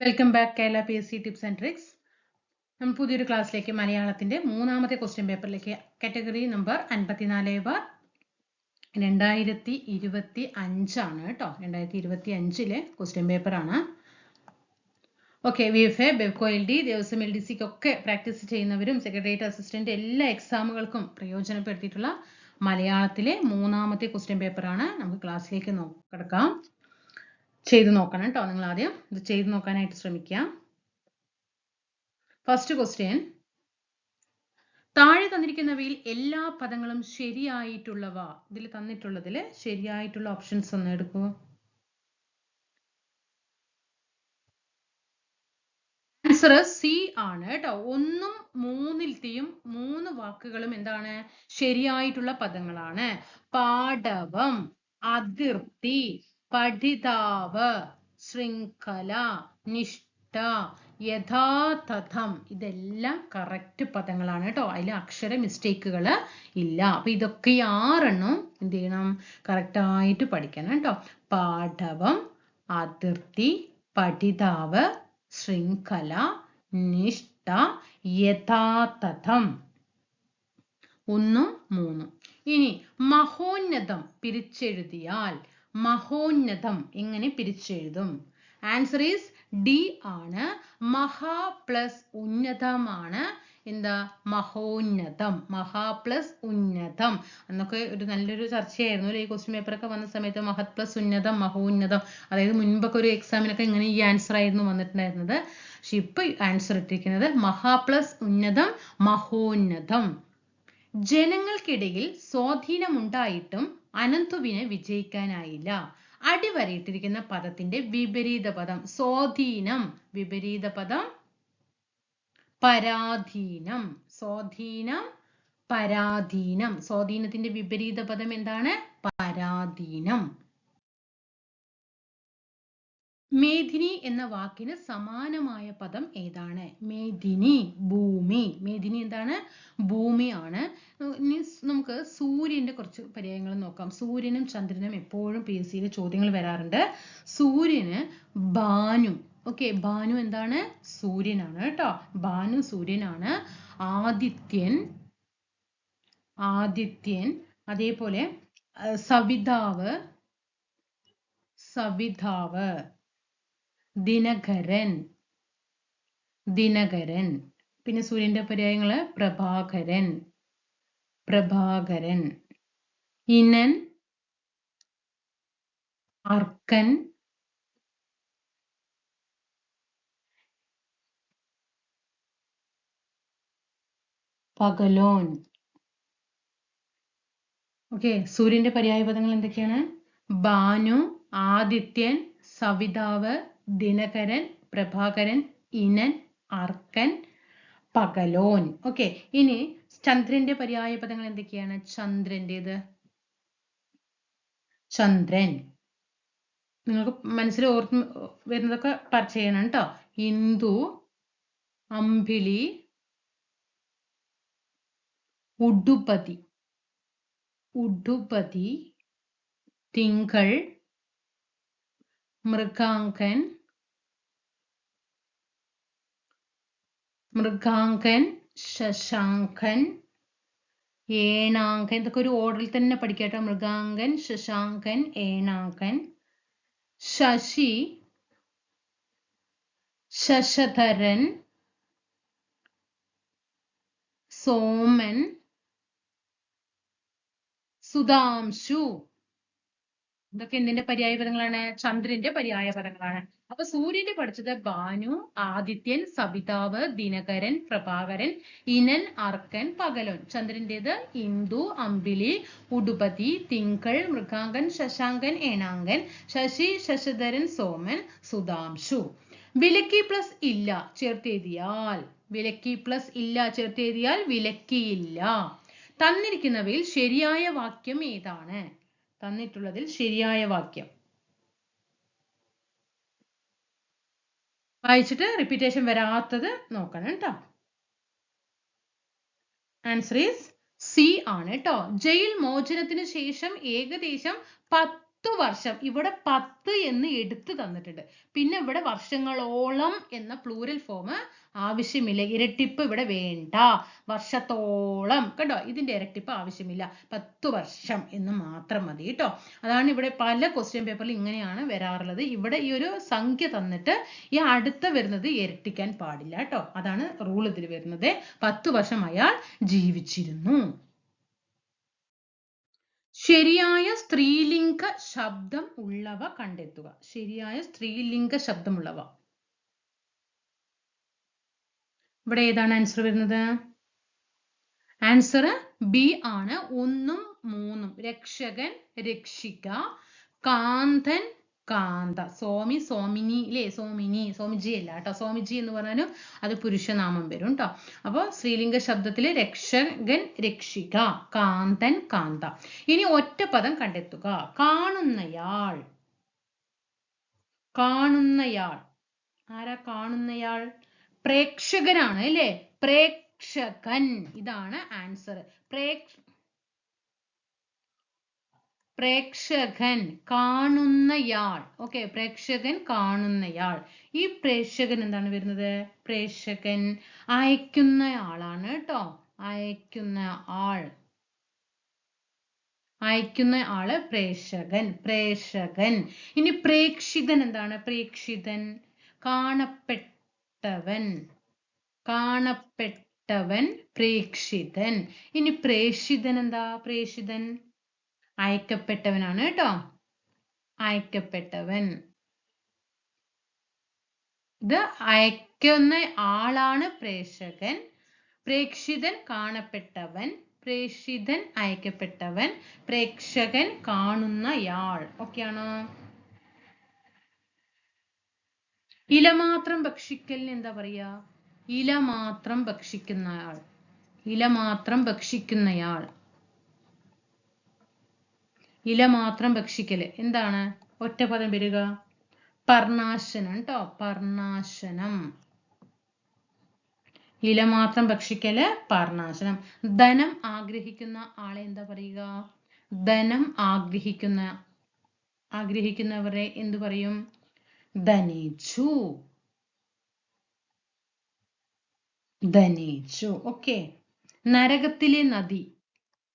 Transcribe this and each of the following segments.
Welcome back Kerala P S C tips and tricks നമ്മൾ പുതിയൊരു ക്ലാസ്സിലേക്ക് മലയാളത്തിന്റെ മൂന്നാമത്തെ ക്വസ്റ്റ്യൻ പേപ്പറിലേക്ക് കാറ്റഗറി നമ്പർ അൻപത്തിനാല് ബാർ രണ്ടായിരത്തി ഇരുപത്തി അഞ്ചാണ് കേട്ടോ. രണ്ടായിരത്തി ഇരുപത്തി അഞ്ചിലെ ക്വസ്റ്റ്യൻ പേപ്പറാണ് okay V F A Bevco L D Devaswom L D സിക്ക് ഒക്കെ പ്രാക്ടീസ് ചെയ്യുന്നവരും സെക്രട്ടേറിയറ്റ് അസിസ്റ്റന്റ് എല്ലാ എക്സാമുകൾക്കും പ്രയോജനപ്പെടുത്തിയിട്ടുള്ള മലയാളത്തിലെ മൂന്നാമത്തെ ക്വസ്റ്റ്യൻ പേപ്പറാണ് നമുക്ക് ക്ലാസ്സിലേക്ക് കിടക്കാം. ചെയ്ത് നോക്കണം കേട്ടോ നിങ്ങൾ ആദ്യം ഇത് ചെയ്ത് നോക്കാനായിട്ട് ശ്രമിക്കുക. ഫസ്റ്റ് ക്വസ്റ്റ്യൻ താഴെ തന്നിരിക്കുന്നവയിൽ എല്ലാ പദങ്ങളും ശരിയായിട്ടുള്ളവ ഇതിൽ തന്നിട്ടുള്ളതിൽ ശരിയായിട്ടുള്ള ഓപ്ഷൻസ് ഒന്ന് എടുക്കൂ. ആൻസർ സി ആണ് കേട്ടോ. ഒന്നും മൂന്നിലത്തെയും മൂന്ന് വാക്കുകളും എന്താണ്? ശരിയായിട്ടുള്ള പദങ്ങളാണ്. പാടവം അതിർത്തി പഠിതാവ് ശൃംഖല നിഷ്ഠ യഥാതഥം. ഇതെല്ലാം കറക്റ്റ് പദങ്ങളാണ് കേട്ടോ. അതിൽ അക്ഷര മിസ്റ്റേക്കുകൾ ഇല്ല. അപ്പൊ ഇതൊക്കെ ആറെണ്ണം എന്ത് ചെയ്യണം? കറക്റ്റായിട്ട് പഠിക്കണം കേട്ടോ. പാഠവം അതിർത്തി പഠിതാവ് ശൃംഖല നിഷ്ഠ യഥാതഥം. ഒന്നും മൂന്നും. ഇനി മഹോന്നതം പിരിച്ചെഴുതിയാൽ മഹോന്നതം ഇങ്ങനെ പിരിച്ചെഴുതും. ആൻസർ ഈസ് ഡി ആണ്. മഹാ പ്ലസ് ഉന്നതമാണ് എന്താ? മഹോന്നതം. മഹാ പ്ലസ് ഉന്നതം. എന്നൊക്കെ ഒരു നല്ലൊരു ചർച്ചയായിരുന്നു. ഈ ക്വസ്റ്റ്യൻ പേപ്പറൊക്കെ വന്ന സമയത്ത് മഹത് പ്ലസ് ഉന്നതം മഹോന്നതം. അതായത് മുൻപൊക്കെ ഒരു എക്സാമിനൊക്കെ ഇങ്ങനെ ഈ ആൻസർ ആയിരുന്നു വന്നിട്ടുണ്ടായിരുന്നത്. പക്ഷെ ഇപ്പൊ ആൻസർ ഇട്ടിരിക്കുന്നത് മഹാ പ്ലസ് ഉന്നതം മഹോന്നതം. ജനങ്ങൾക്കിടയിൽ സ്വാധീനമുണ്ടായിട്ടും അനന്തുവിന് വിജയിക്കാനായില്ല. അടിവരയിട്ടിരിക്കുന്ന പദത്തിന്റെ വിപരീത പദം സ്വാധീനം. വിപരീത പദം പരാധീനം. സ്വാധീനം പരാധീനം. സ്വാധീനത്തിന്റെ വിപരീത പദം എന്താണ്? പരാധീനം. മേദിനി എന്ന വാക്കിന് സമാനമായ പദം ഏതാണ്? മേദിനി ഭൂമി. മേദിനി എന്താണ്? ഭൂമിയാണ്. നമുക്ക് സൂര്യന്റെ കുറച്ച് പര്യായങ്ങൾ നോക്കാം. സൂര്യനും ചന്ദ്രനും എപ്പോഴും പി എസ് സിയിലെ ചോദ്യങ്ങൾ വരാറുണ്ട്. സൂര്യന് ഭാനു. ഓക്കെ ഭാനു എന്താണ്? സൂര്യനാണ് കേട്ടോ. ഭാനു സൂര്യനാണ്. ആദിത്യൻ ആദിത്യൻ അതേപോലെ സവിതാവ് സവിതാവ്. ദിനകരൻ. ദിനകരൻ. പിന്നെ സൂര്യന്റെ പര്യായങ്ങൾ പ്രഭാകരൻ. പ്രഭാകരൻ. ഇനൻ. അർക്കൻ. പകലോൻ. ഓക്കെ സൂര്യന്റെ പര്യായ പദങ്ങൾ എന്തൊക്കെയാണ്? ഭാനു ആദിത്യൻ സവിതാവ് ദിനകരൻ പ്രഭാകരൻ ഇനൻ അർക്കൻ പകലോൻ. ഓക്കെ ഇനി ചന്ദ്രന്റെ പര്യായ പദങ്ങൾ എന്തൊക്കെയാണ്? ചന്ദ്രന്റേത്. ചന്ദ്രൻ. നിങ്ങൾക്ക് മനസ്സിൽ ഓർത്ത് വരുന്നതൊക്കെ ചെയ്യണം കേട്ടോ ഇന്ദു അമ്പിളി ഉഡുപതി. ഉഡുപതി തിങ്കൾ മൃഗാങ്കൻ മൃഗാങ്കൻ ശശാങ്കൻ ഏണാങ്കൻ ഇതൊക്കെ ഒരു ഓർഡറിൽ തന്നെ പഠിക്കട്ടോ മൃഗാങ്കൻ ശശാങ്കൻ ഏണാങ്കൻ ശശി ശശധരൻ സോമൻ സുധാംശു. ഇതൊക്കെ എന്തിന്റെ പര്യായ പദങ്ങളാണ്? ചന്ദ്രന്റെ പര്യായ പദങ്ങളാണ്. അപ്പൊ സൂര്യന്റെ പഠിച്ചത് ഭാനു ആദിത്യൻ സവിതാവ് ദിനകരൻ പ്രഭാകരൻ ഇനൻ അർക്കൻ പകലൻ. ചന്ദ്രന്റേത് ഇന്ദു അമ്പിളി ഉടുപതി തിങ്കൾ മൃഗാങ്കൻ ശശാങ്കൻ ഏണാങ്കൻ ശശി ശശധരൻ സോമൻ സുധാംശു. വിലക്കി പ്ലസ് ഇല്ല ചേർത്തെഴുതിയാൽ. വിലക്കി പ്ലസ് ഇല്ല ചേർത്തെഴുതിയാൽ വിലക്കിയില്ല. തന്നിരിക്കുന്നവയിൽ ശരിയായ വാക്യം ഏതാണ്? തന്നിട്ടുള്ളതിൽ ശരിയായ വാക്യം. വായിച്ചിട്ട് റിപ്പീറ്റേഷൻ വരാത്തത് നോക്കണം കേട്ടോ ആൻസർ ഈസ് സി ആണ് കേട്ടോ ജയിൽ മോചനത്തിന് ശേഷം ഏകദേശം പത്ത് പത്തു വർഷം ഇവിടെ പത്ത് എന്ന് എടുത്തു തന്നിട്ടുണ്ട്. പിന്നെ ഇവിടെ വർഷങ്ങളോളം എന്ന പ്ലൂരൽ ഫോം ആവശ്യമില്ല. ഇരട്ടിപ്പ് ഇവിടെ വേണ്ട. വർഷത്തോളം. കേട്ടോ ഇതിന്റെ ഇരട്ടിപ്പ് ആവശ്യമില്ല. പത്തു വർഷം എന്ന് മാത്രം മതി കേട്ടോ. അതാണ് ഇവിടെ പല ക്വസ്റ്റ്യൻ പേപ്പറിൽ ഇങ്ങനെയാണ് വരാറുള്ളത്. ഇവിടെ ഈ ഒരു സംഖ്യ തന്നിട്ട് ഈ അടുത്ത വരുന്നത് ഇരട്ടിക്കാൻ പാടില്ല കേട്ടോ. അതാണ് റൂൾ ഇതിൽ വരുന്നത്. പത്തു വർഷം അയാൾ ജീവിച്ചിരുന്നു. ശരിയായ സ്ത്രീലിംഗ ശബ്ദം ഉള്ളവ കണ്ടെത്തുക. ശരിയായ സ്ത്രീലിംഗ ശബ്ദമുള്ളവ ഇവിടെ ഏതാണ് ആൻസർ വരുന്നത്? ആൻസർ ബി ആണ്. ഒന്നും മൂന്നും. രക്ഷകൻ രക്ഷിക്ക കാന്തൻ കാന്ത. സോമി സോമിനി ഇല്ലേ സോമിനി സോമിജി അല്ല കേട്ടോ. സോമിജി എന്ന് പറഞ്ഞാലും അത് പുരുഷനാമം വരും കേട്ടോ അപ്പോൾ സ്ത്രീലിംഗ ശബ്ദത്തിൽ രക്ഷകൻ രക്ഷിക കാന്തൻ കാന്ത. ഇനി ഒറ്റ പദം കണ്ടെത്തുക. കാണുന്നയാൾ. കാണുന്നയാൾ. ആരാ കാണുന്നയാൾ? പ്രേക്ഷകനാണ് അല്ലേ? പ്രേക്ഷകൻ. ഇതാണ് ആൻസർ പ്രേക്ഷ പ്രേക്ഷകൻ കാണുന്നയാൾ. ഓക്കെ പ്രേക്ഷകൻ കാണുന്നയാൾ. ഈ പ്രേക്ഷകൻ എന്താണ് വരുന്നത്? പ്രേക്ഷകൻ അയക്കുന്ന ആളാണ് കേട്ടോ അയക്കുന്ന ആൾ. അയക്കുന്ന ആൾ പ്രേക്ഷകൻ പ്രേക്ഷകൻ. ഇനി പ്രേക്ഷിതൻ എന്താണ്? പ്രേക്ഷിതൻ. കാണപ്പെട്ടവൻ. കാണപ്പെട്ടവൻ പ്രേക്ഷിതൻ. ഇനി പ്രേക്ഷിതൻ എന്താ? പ്രേക്ഷിതൻ അയക്കപ്പെട്ടവനാണ് കേട്ടോ. അയക്കപ്പെട്ടവൻ. ഇത് അയക്കുന്ന ആളാണ് പ്രേക്ഷകൻ. പ്രേക്ഷിതൻ കാണപ്പെട്ടവൻ. പ്രേക്ഷിതൻ അയക്കപ്പെട്ടവൻ. പ്രേക്ഷകൻ കാണുന്നയാൾ ഒക്കെയാണോ ഇല മാത്രം ഭക്ഷിക്കലിന് എന്താ പറയാ? ഇല മാത്രം ഭക്ഷിക്കുന്നയാൾ ഇല മാത്രം ഭക്ഷിക്കുന്നയാൾ ഇല മാത്രം ഭക്ഷിക്കൽ. എന്താണ്? ഒറ്റ പദം വരിക പർണാശനം കേട്ടോ പർണാശനം. ഇല മാത്രം ഭക്ഷിക്കൽ പർണാശനം. ധനം ആഗ്രഹിക്കുന്ന ആളെ എന്താ പറയുക? ധനം ആഗ്രഹിക്കുന്ന ആഗ്രഹിക്കുന്നവരെ എന്തു പറയും? ധനിച്ചു. ധനിച്ചു. ഓക്കെ. നരകത്തിലെ നദി.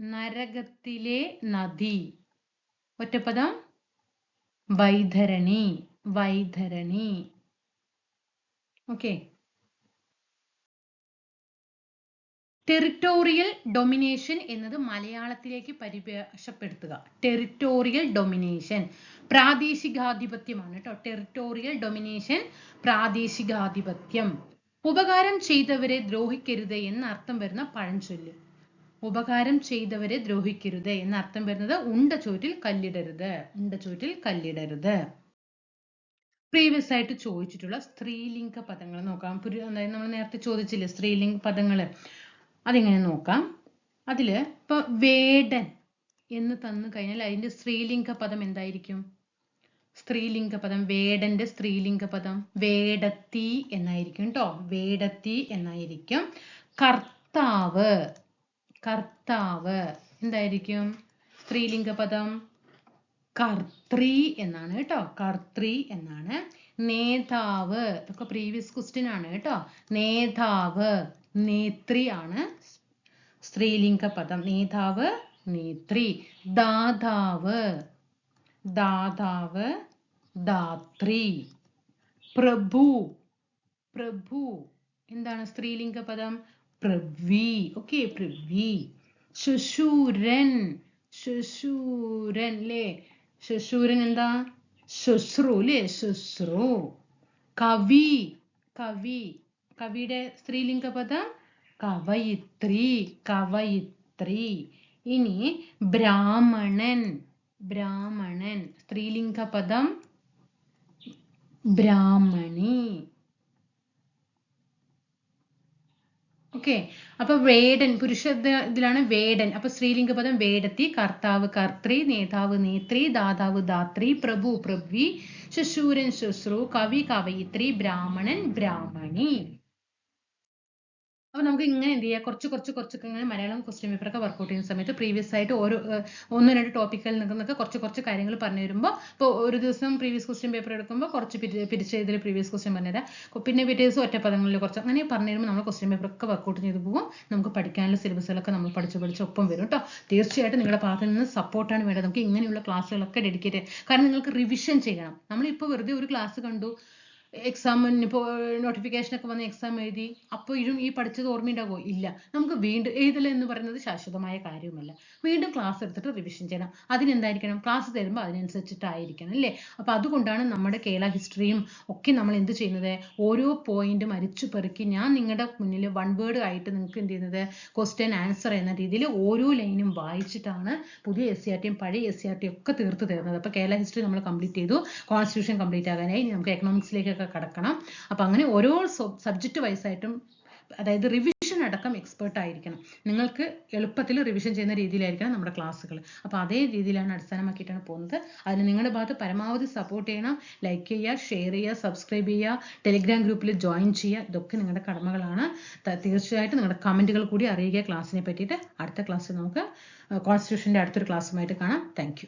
നരകത്തിലെ നദി. ഒറ്റപ്പദം? വൈധരണി വൈധരണി. ഓക്കെ ടെറിട്ടോറിയൽ ഡൊമിനേഷൻ എന്നത് മലയാളത്തിലേക്ക് പരിഭാഷപ്പെടുത്തുക. ടെറിട്ടോറിയൽ ഡൊമിനേഷൻ പ്രാദേശികാധിപത്യമാണ് കേട്ടോ ടെറിട്ടോറിയൽ ഡൊമിനേഷൻ പ്രാദേശികാധിപത്യം. ഉപകാരം ചെയ്തവരെ ദ്രോഹിക്കരുത് എന്ന അർത്ഥം വരുന്ന പഴഞ്ചൊല്ല്. ഉപകാരം ചെയ്തവരെ ദ്രോഹിക്കരുത് എന്ന അർത്ഥം വരുന്നത് ഉണ്ട ചോറ്റിൽ കല്ലിടരുത് ഉണ്ട ചോറ്റിൽ കല്ലിടരുത്. പ്രീവിയസ് ആയിട്ട് ചോദിച്ചിട്ടുള്ള സ്ത്രീലിംഗ പദങ്ങൾ നോക്കാം. അതായത് നമ്മൾ നേരത്തെ ചോദിച്ചില്ലേ സ്ത്രീലിംഗ പദങ്ങൾ അതിങ്ങനെ നോക്കാം. അതിൽ ഇപ്പൊ വേടൻ എന്ന് തന്നു കഴിഞ്ഞാൽ അതിന്റെ സ്ത്രീലിംഗ പദം എന്തായിരിക്കും? സ്ത്രീലിംഗ പദം വേടന്റെ സ്ത്രീലിംഗ പദം വേടത്തി എന്നായിരിക്കും കേട്ടോ വേടത്തി എന്നായിരിക്കും കർത്താവ്. കർത്താവ്. എന്തായിരിക്കും? സ്ത്രീലിംഗ പദം കർത്തൃ എന്നാണ് കേട്ടോ. കർത്തൃ എന്നാണ്. നേതാവ്. ഇതൊക്കെ പ്രീവിയസ് ക്വസ്റ്റ്യൻ ആണ് കേട്ടോ. നേതാവ് നേത്രി ആണ്. സ്ത്രീലിംഗ പദം നേതാവ് നേത്രി. ദാതാവ് ദാതാവ് ദാത്രി. പ്രഭു പ്രഭു. എന്താണ് സ്ത്രീലിംഗ പദം പ്രവി. ഓക്കെ പ്രവി. ശുശൂരൻ. ശുശൂരൻ അല്ലേ ശുശൂരൻ എന്താ? ശുശ്രു അല്ലേ ശുശ്രു. കവി. കവി. കവിയുടെ സ്ത്രീലിംഗ പദം കവയിത്രി. കവയിത്രി. ഇനി ബ്രാഹ്മണൻ. ബ്രാഹ്മണൻ. സ്ത്രീലിംഗ പദം ബ്രാഹ്മണി. ഓക്കെ. അപ്പൊ വേടൻ പുരുഷ ഇത്- ഇതിലാണ് വേടൻ. അപ്പൊ സ്ത്രീലിംഗ പദം വേടത്തി കർത്താവ് കർത്രി നേതാവ് നേത്രി ദാതാവ് ദാത്രി പ്രഭു പ്രഭ്വി ശുശൂരൻ ശുശ്രു കവി കവയിത്രി ബ്രാഹ്മണൻ ബ്രാഹ്മണി. അപ്പോൾ നമുക്ക് ഇങ്ങനെ എന്ത് ചെയ്യാം? കുറച്ച് കുറച്ച് കുറച്ചൊക്കെ ഇങ്ങനെ മലയാളം ക്വസ്റ്റ്യൻ പേപ്പർ ഒക്കെ വർക്കൗട്ട് ചെയ്യുന്ന സമയത്ത് പ്രീവിയസ് ആയിട്ട് ഓരോ ഒന്ന് രണ്ട് ടോപ്പിക്കിൽ നിൽക്കുന്നൊക്കെ കുറച്ച് കുറച്ച് കാര്യങ്ങൾ പറഞ്ഞു വരുമ്പോൾ ഇപ്പോൾ ഒരു ദിവസം പ്രീവിയസ് ക്വസ്റ്റ്യൻ പേപ്പർ എടുക്കുമ്പോൾ കുറച്ച് പിരിച്ച് ഇതിൽ പ്രീവിയസ് ക്വസ്റ്റ്യൻ പറഞ്ഞുതരാം പിന്നെ പിറ്റേ ഒറ്റ പദങ്ങളിൽ കുറച്ച് അങ്ങനെ പറഞ്ഞു തരുമ്പോൾ നമ്മൾ ക്വസ്റ്റ്യൻ പേപ്പർ ഒക്കെ വർക്കൗട്ട് ചെയ്ത് പോകും. നമുക്ക് പഠിക്കാനുള്ള സിലബസുകളൊക്കെ നമ്മൾ പഠിച്ച് പഠിച്ച് ഒപ്പം വരും കേട്ടോ തീർച്ചയായിട്ടും നിങ്ങളുടെ ഭാഗത്ത് നിന്ന് സപ്പോർട്ടാണ് വേണ്ടത്. നമുക്ക് ഇങ്ങനെയുള്ള ക്ലാസ്സുകളൊക്കെ ഡെഡിക്കേറ്റ് കാരണം നിങ്ങൾക്ക് റിവിഷൻ ചെയ്യണം. നമ്മളിപ്പോൾ വെറുതെ ഒരു ക്ലാസ് കണ്ടു. എക്സാമിന് ഇപ്പോൾ നോട്ടിഫിക്കേഷൻ ഒക്കെ വന്ന് എക്സാം എഴുതി അപ്പോൾ ഇതും ഈ പഠിച്ചത് ഓർമ്മയുണ്ടാകുമോ ഇല്ല. നമുക്ക് വീണ്ടും എഴുതൽ എന്ന് പറയുന്നത് ശാശ്വതമായ കാര്യവുമല്ല. വീണ്ടും ക്ലാസ് എടുത്തിട്ട് റിവിഷൻ ചെയ്യണം. അതിനെന്തായിരിക്കണം? ക്ലാസ് തരുമ്പോൾ അതിനനുസരിച്ചിട്ടായിരിക്കണം അല്ലേ? അപ്പോൾ അതുകൊണ്ടാണ് നമ്മുടെ കേരള ഹിസ്റ്ററിയും ഒക്കെ നമ്മൾ എന്ത് ചെയ്യുന്നത്? ഓരോ പോയിന്റും അരിച്ചു പെറുക്കി ഞാൻ നിങ്ങളുടെ മുന്നിൽ വൺ വേർഡ് ആയിട്ട് നിങ്ങൾക്ക് എന്ത് ചെയ്യുന്നത്? ക്വസ്റ്റ്യൻ ആൻസർ എന്ന രീതിയിൽ ഓരോ ലൈനും വായിച്ചിട്ടാണ് പുതിയ എസ് സി ആർ ടിയും പഴയ എസ് സി ആർ ടിയും ഒക്കെ തീർത്ത് തരുന്നത്. അപ്പോൾ കേരള ഹിസ്റ്ററി നമ്മൾ കംപ്ലീറ്റ് ചെയ്തു. കോൺസ്റ്റിറ്റ്യൂഷൻ കംപ്ലീറ്റ് ആകാനായി. നമുക്ക് എക്കണോമിക്സിലേക്കൊക്കെ കടക്കണം. അപ്പോൾ അങ്ങനെ ഓരോ സബ്ജക്റ്റ് വൈസായിട്ടും അതായത് റിവിഷൻ അടക്കം എക്സ്പേർട്ട് ആയിരിക്കണം. നിങ്ങൾക്ക് എളുപ്പത്തിൽ റിവിഷൻ ചെയ്യുന്ന രീതിയിലായിരിക്കണം നമ്മുടെ ക്ലാസ്സുകൾ അപ്പോൾ അതേ രീതിയിലാണ് അടിസ്ഥാനമാക്കിയിട്ടാണ് പോകുന്നത്. അതിന് നിങ്ങളുടെ ഭാഗത്ത് പരമാവധി സപ്പോർട്ട് ചെയ്യണം. ലൈക്ക് ചെയ്യുക ഷെയർ ചെയ്യുക സബ്സ്ക്രൈബ് ചെയ്യുക ടെലിഗ്രാം ഗ്രൂപ്പിൽ ജോയിൻ ചെയ്യുക. ഇതൊക്കെ നിങ്ങളുടെ കടമകളാണ്. തീർച്ചയായിട്ടും നിങ്ങളുടെ കമന്റുകൾ കൂടി അറിയുക ക്ലാസ്സിനെ പറ്റിയിട്ട്. അടുത്ത ക്ലാസ്സിൽ നമുക്ക് കോൺസ്റ്റിറ്റ്യൂഷന്റെ അടുത്തൊരു ക്ലാസ്സുമായിട്ട് കാണാം. താങ്ക്